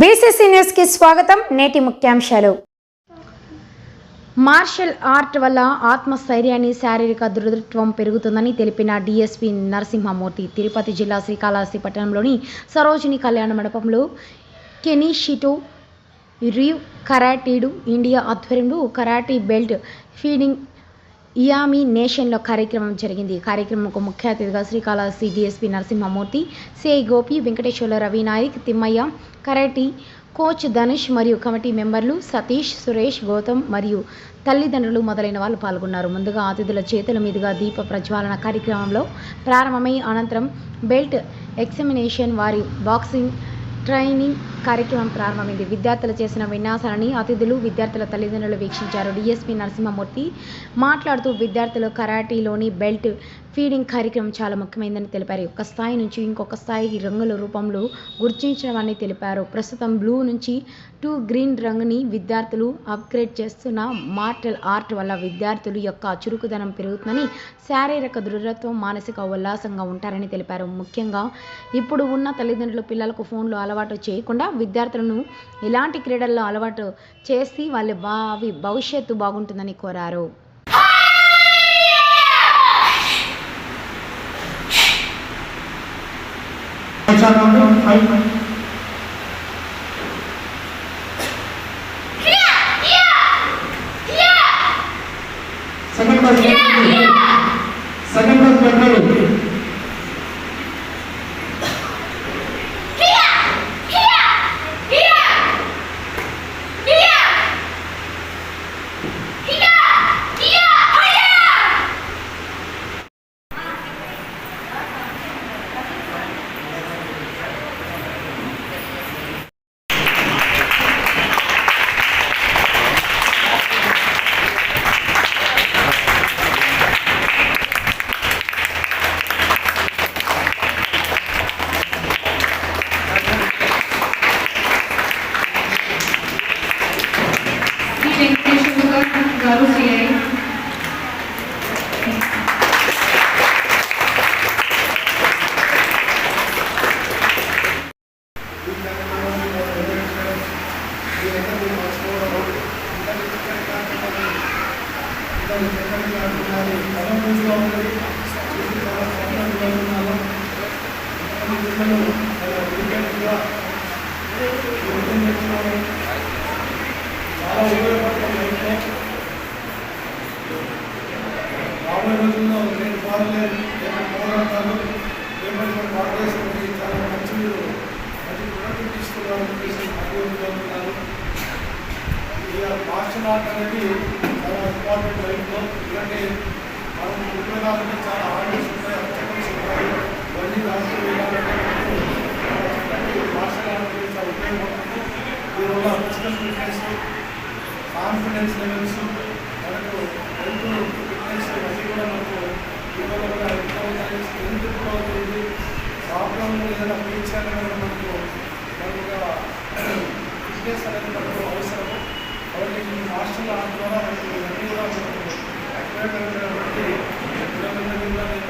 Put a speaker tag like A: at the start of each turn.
A: BCC న్యూస్కి స్వాగతం. నేటి ముఖ్యాంశాలు. మార్షల్ ఆర్ట్ వల్ల ఆత్మస్థైర్యాన్ని శారీరక దృఢత్వం పెరుగుతుందని తెలిపిన డిఎస్పి నరసింహమూర్తి తిరుపతి జిల్లా శ్రీకాళహస్తి పట్టణంలోని సరోజిని కళ్యాణ మండపంలో కెనీషిటో రీవ్ కరాటీడు ఇండియా ఆధ్వర్యంలో కరాటీ బెల్ట్ ఫీడింగ్ ఇయామి నేషన్లో కార్యక్రమం జరిగింది. కార్యక్రమంకు ముఖ్య అతిథిగా Srikalahasti DSP Narasimhamurthy CI Gopi Venkateswara Ravi Naik Thimmaiah karate coach Dhanush మరియు కమిటీ మెంబర్లు సతీష్ సురేష్ గౌతమ్ మరియు తల్లిదండ్రులు మొదలైన వాళ్ళు పాల్గొన్నారు. ముందుగా అతిథుల చేతుల మీదుగా దీప ప్రజ్వాలన కార్యక్రమంలో ప్రారంభమై అనంతరం బెల్ట్ ఎగ్జామినేషన్ వారి బాక్సింగ్ ట్రైనింగ్ కార్యక్రమం ప్రారంభమైంది. విద్యార్థులు చేసిన విన్యాసాలని అతిథులు విద్యార్థుల తల్లిదండ్రులు వీక్షించారు. డిఎస్పీ నరసింహమూర్తి మాట్లాడుతూ విద్యార్థులు కరాటీలోని బెల్ట్ ఫీడింగ్ కార్యక్రమం చాలా ముఖ్యమైనదని తెలిపారు. ఒక స్థాయి నుంచి ఇంకొక స్థాయికి రంగుల రూపంలో గుర్తించడమని తెలిపారు. ప్రస్తుతం బ్లూ నుంచి టూ గ్రీన్ రంగుని విద్యార్థులు అప్గ్రేడ్ చేస్తున్న మార్టల్ ఆర్ట్ వల్ల విద్యార్థుల యొక్క చురుకుదనం పెరుగుతుందని శారీరక దృఢత్వం మానసిక ఉల్లాసంగా ఉంటారని తెలిపారు. ముఖ్యంగా ఇప్పుడు ఉన్న తల్లిదండ్రులు పిల్లలకు ఫోన్లు అలవాటు చేయకుండా విద్యార్థులను ఇలాంటి క్రీడల్లో అలవాటు చేసి వాళ్ళ భావి భవిష్యత్తు బాగుంటుందని కోరారు
B: Example five. చాలా ఉపయోగపడుతుంది రాబోయే రోజుల్లో నేను పాడలేదు నేను పోరాడతాను రేపటి భారతదేశానికి చాలా మంచి మంచి ప్రొడక్ట్ తీసుకున్నారని అభివృద్ధి ఈ మార్షల్ ఆర్ట్ అనేది చాలా ఇంపార్టెంట్ లైఫ్లో ఎందుకంటే మనం ఉపయోగాలంటే చాలా ఆర్డర్స్ ఉంటాయి అబ్స్టకల్స్ ఉంటాయి. ఇవన్నీ రాష్ట్రం వేయాలంటే మార్షల్ ఆర్ట్ అనేది చాలా ఉపయోగపడుతుంది. దీనివల్ల ఫిజికల్ ఫిట్నెస్ కాన్ఫిడెన్స్ లెవెల్స్ మనకు హెల్త్ ఫిట్నెస్ అన్నీ కూడా మనకు దీనివల్ల కూడా ఎంత అవుతాయి స్ట్రెంత్ కూడా అవుతుంది? ప్రాబ్లంలో ఏదైనా ఫీచర్ అనేది మనకు మనకు ఫిట్నెస్ అనేది మనకు కాబట్టి ఈ మార్షల్ ఆర్ట్ ఇవన్నీ కూడా మనకు కూడా